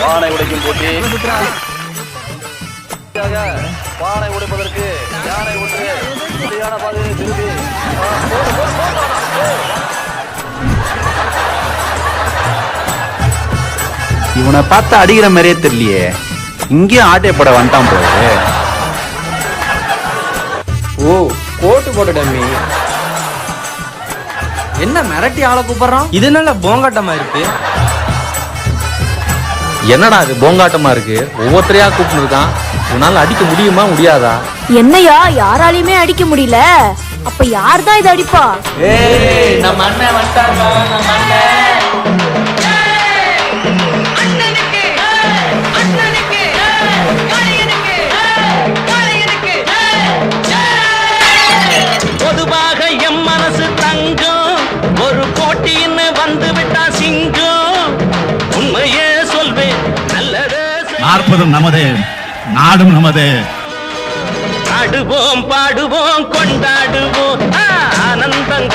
பானை உடைக்கும் போட்டி. பானை உடைப்பதற்கு யானை ஒன்று. சரியான பாதையை திரும்பி. இவனை பார்த்து அடிக்கிற மாதிரியே தெரியலையே. இங்கேயும் ஆட்டைப்பட வந்துட்டான் போல ஓ கோட்டு போட்ட டம்மி. என்ன மிரட்டி ஆளை கூப்பிடுறான்? இது நல்ல போங்காட்டமா இருக்கு. என்னடா இது? போங்காட்டமா இருக்கு? ஒவ்வொருத்தரையா கூப்பிட்டு இருக்கான். உன்னால அடிக்க முடியுமா முடியாதா? என்னையா? யாராலையுமே அடிக்க முடியல. அப்ப யார் தான் இதை அடிப்பா? நம்ம அண்ணன் வந்துட்டாங்க பார்ப்பதும் நமது நாடும் நமது. ஆடுவோம் பாடுவோம் கொண்டாடுவோம். ஆனந்தம்